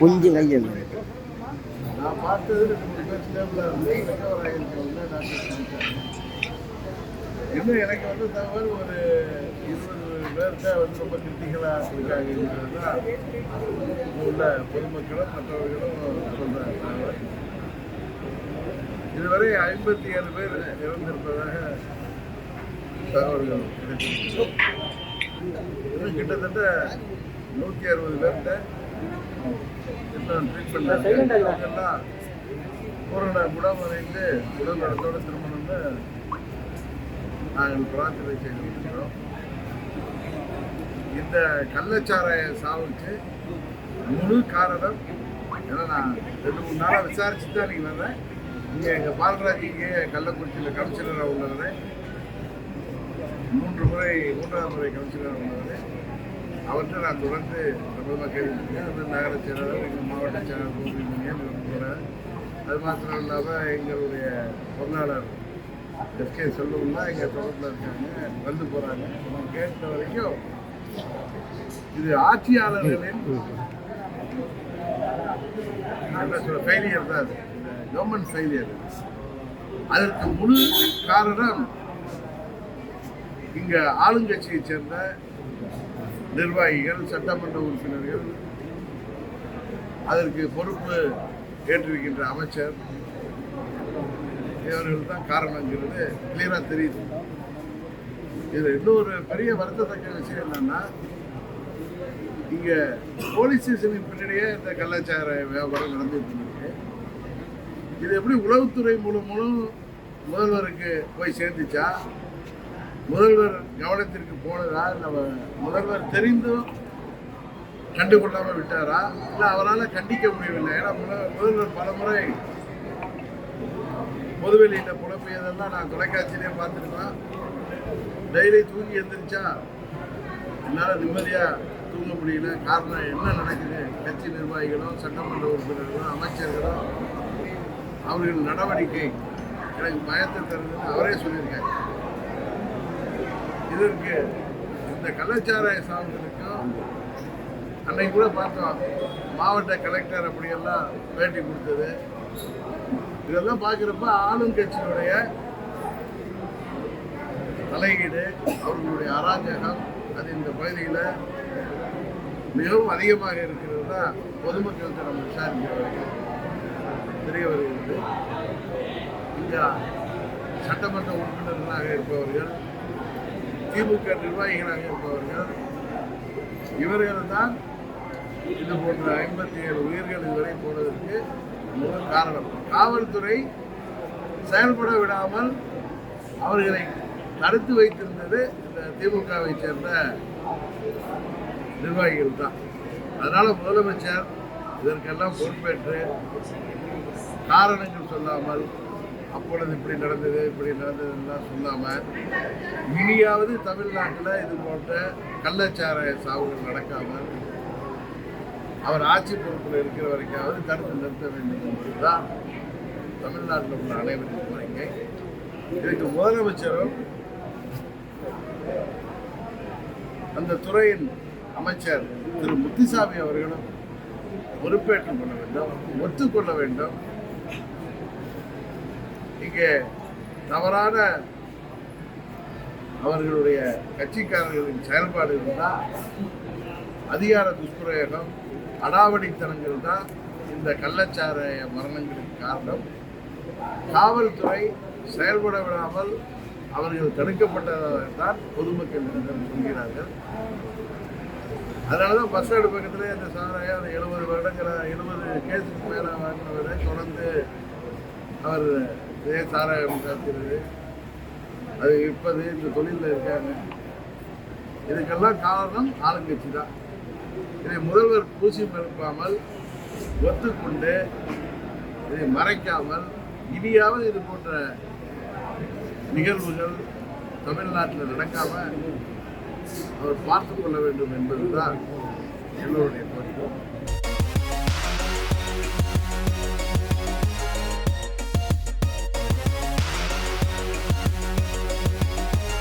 கொஞ்சம் கையில் நான் பார்த்தது இன்னும் எனக்கு வந்து தகவல் ஒரு இருபது பேர்கிட்ட வந்து ரொம்ப கிரிட்டிக்கலாக இங்க உள்ள பொதுமக்களும் மற்றவர்களும் சொல்கிறாங்க இதுவரை ஐம்பத்தி ஏழு பேர் இறந்திருப்பதாக தகவல்கள் கிட்டத்தட்ட நூற்றி அறுபது பேர்கிட்ட இன்னும் ட்ரீட்மெண்ட் எல்லாம் கொரோனா குணமடைந்து உடல் நலத்தோடு திரும்பணும்னு நாங்கள் பிரார்த்தனை செய்திருக்கிறோம் இந்த கள்ளச்சாராய சாவுக்கு முழு காரணம் ஏன்னா நான் ரெண்டு மூணு நாளாக விசாரிச்சு தான் நீங்கள் வர்றேன் இங்கே எங்கள் பாலராஜ் இங்கே கள்ளக்குறிச்சியில் கவுன்சிலராக உள்ளவர். மூன்று முறை மூன்றாவது முறை கவுன்சிலர் உள்ளவர் அவர்கிட்ட நான் தொடர்ந்து பிரபலமாக கேள்விப்பட்டேன் அது நகர செயலாளர் எங்கள் மாவட்ட செயலாளர் கோபிமணியன் போகிறார் அது மாத்திரம் இல்லாமல் எங்களுடைய பொருளாளர் எஸ்கே செல்வம்லாம் எங்கள் தொடர்பில் இருக்காங்க. வந்து போகிறாங்க நம்ம கேட்ட வரைக்கும் இது ஆட்சியாளர்களின் என்ன சொல்ல ஃபெயிலியர் தான் அது. இந்த கவர்மெண்ட் ஃபெயிலியர் அதற்கு முழு காரணம் இங்கே ஆளுங்கட்சியைச் சேர்ந்த நிர்வாகிகள் சட்டமன்ற உறுப்பினர்கள் அதற்கு பொறுப்பு ஏற்றிருக்கின்ற அமைச்சர் இவர்கள் தான் காரணங்கிறது கிளியராக தெரியுது. இதில் இன்னொரு பெரிய வருத்தத்தக்க விஷயம் என்னன்னா இங்கே போலீஸ் ஸ்டேஷனுக்கு பின்னாடியே இந்த கலாச்சார வியாபாரம் நடந்துட்டு இருக்கு இது எப்படி உளவுத்துறை மூலம் மூலம் முதல்வருக்கு போய் சேர்ந்துச்சா? முதல்வர் கவனத்திற்கு போனதா இல்லை முதல்வர் தெரிந்தும் கண்டுகொள்ளாமல் விட்டாரா? இல்லை அவரால் கண்டிக்க முடியவில்லை. ஏன்னா முதல்வர் முதல்வர் பலமுறை பொதுவெளியில் புலம்பியதெல்லாம் நான் தொலைக்காட்சியிலே பார்த்துருக்கேன். டெய்லி தூங்கி எழுந்திரிச்சா என்னால் நிம்மதியாக தூங்க முடியல. காரணம் என்ன நடக்குது? கட்சி நிர்வாகிகளும் சட்டமன்ற உறுப்பினர்களும் அமைச்சர்களும் அவர்கள் நடவடிக்கை எனக்கு பயத்தை தருதுன்னு அவரே சொல்லியிருக்காரு. இதற்கு இந்த கலாச்சார சாவுகளுக்கும் அன்னைக்கு கூட பார்த்தோம். மாவட்ட கலெக்டர் அப்படியெல்லாம் பேட்டி கொடுத்தது. இதெல்லாம் பார்க்குறப்ப ஆளுங்கட்சியினுடைய தலையீடு அவர்களுடைய அராஜகம் அது இந்த பகுதியில் மிகவும் அதிகமாக இருக்கிறது தான் பொதுமக்கள்கிட்ட நம்ம விசாரிக்கிற வரைக்கும் தெரிய வருகிறது இங்கே சட்டமன்ற உறுப்பினர்களாக இருப்பவர்கள் திமுக நிர்வாகிகளாக இருப்பவர்கள் இவர்கள் தான் இது போன்ற ஐம்பத்தி ஏழு உயிர்கள் இதுவரை போனதற்கு முழு காரணம். காவல்துறை செயல்பட விடாமல் அவர்களை தடுத்து வைத்திருந்தது இந்த திமுகவை சேர்ந்த நிர்வாகிகள் தான் அதனால முதலமைச்சர் இதற்கெல்லாம் பொறுப்பேற்று காரணங்கள் சொல்லாமல் அப்பொழுது இப்படி நடந்தது இப்படி நடந்ததுலாம் சொல்லாமல் இனியாவது தமிழ்நாட்டில் இது போன்ற கள்ளச்சாராய சாவுகள் நடக்காமல் அவர் ஆட்சி பொறுப்பில் இருக்கிற வரைக்காவது தடுத்து நிறுத்த வேண்டும் என்பதுதான் தமிழ்நாட்டில் உள்ள அனைவரின் கோரிக்கை. இதுக்கு முதலமைச்சரும் அந்த துறையின் அமைச்சர் திரு முத்துசாமி அவர்களும் பொறுப்பேற்றுக் கொள்ள வேண்டும் ஒத்துக்கொள்ள வேண்டும். இங்கே தவறான அவர்களுடைய கட்சிக்காரர்களின் செயல்பாடு தான் அதிகார துஷ்பிரயோகம் அடாவடித்தனங்கள் தான் இந்த கள்ளச்சாராய மரணங்களுக்கு காரணம். காவல்துறை செயல்பட விடாமல் அவர்கள் தடுக்கப்பட்டதாக தான் பொதுமக்கள் சொல்கிறார்கள். அதனால தான் பஸ் ஸ்டாண்டு பக்கத்தில் இந்த சாராயம் அந்த எழுபது வருடங்கிற எழுபது கேஸுக்கு மேலே வாங்கினவரை தொடர்ந்து அவர் இதே சாராயம் சாப்பிடுறது அது விற்பது இந்த தொழிலில் இருக்காங்க. இதுக்கெல்லாம் காரணம் ஆளுங்கட்சி தான். இதை முதல்வர் பூசி மறுப்பாமல் ஒத்துக்கொண்டு இதை மறைக்காமல் இனியாவது இது போன்ற நிகழ்வுகள் தமிழ்நாட்டில் நடக்காமல் அவர் பார்த்து கொள்ள வேண்டும் என்பதுதான் எல்லோருடைய